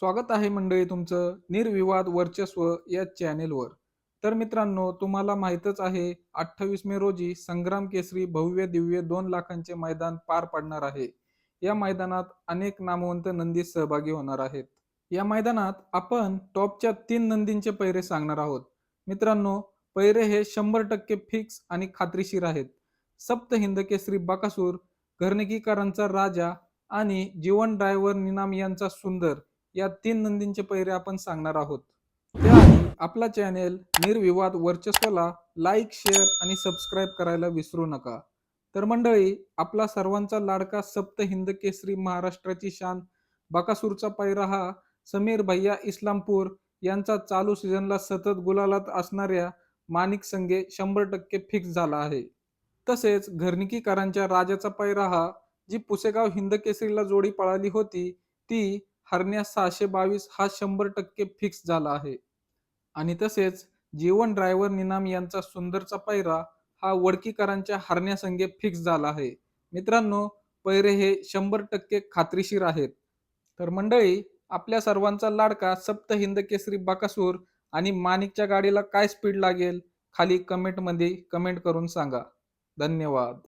स्वागत आहे मंडळी तुमचं निर्विवाद वर्चस्व या चॅनेलवर. तर मित्रांनो तुम्हाला माहीतच आहे अठ्ठावीस मे रोजी संग्राम केसरी भव्य दिव्य दोन लाखांचे मैदान पार पडणार आहे. या मैदानात अनेक नामवंत नंदी सहभागी होणार आहेत. या मैदानात आपण टॉपच्या तीन नंदींचे पैरे सांगणार आहोत. मित्रांनो पैरे हे शंभर टक्के फिक्स आणि खात्रीशीर आहेत. सप्त हिंद केसरी बकासूर घरनिकीकरांचा राजा आणि जीवन ड्रायव्हर निनाम यांचा सुंदर या तीन नंदींचे पैरे आपण सांगणार आहोत. त्याआधी आपला चॅनेल निर्विवाद वर्चस्वला लाईक शेअर आणि सबस्क्राईब करायला विसरू नका. तर मंडळी आपला सर्वांचा लाडका सप्त हिंद केसरी महाराष्ट्राची शान बकासूरचा पैरा हा समीर भैया इस्लामपूर यांचा चालू सीझनला सतत गुलालात असणाऱ्या माणिक संघे शंभर टक्के फिक्स झाला आहे. तसेच घरणिकीकरांच्या राजाचा पैरा हा जी पुसेगाव हिंद केसरीला जोडी पळाली होती ती हरण्या सहाशे बावीस हा शंभर टक्के फिक्स झाला आहे. आणि तसेच जीवन ड्रायव्हर निनाम यांचा सुंदरचा पैरा हा वडकीकरांच्या हरण्यासंगे फिक्स झाला आहे. मित्रांनो पैरे हे शंभर टक्के खात्रीशीर आहेत. तर मंडळी आपल्या सर्वांचा लाडका सप्त हिंद केसरी बकासूर आणि माणिकच्या गाडीला काय स्पीड लागेल खाली कमेंटमध्ये कमेंट करून सांगा. धन्यवाद.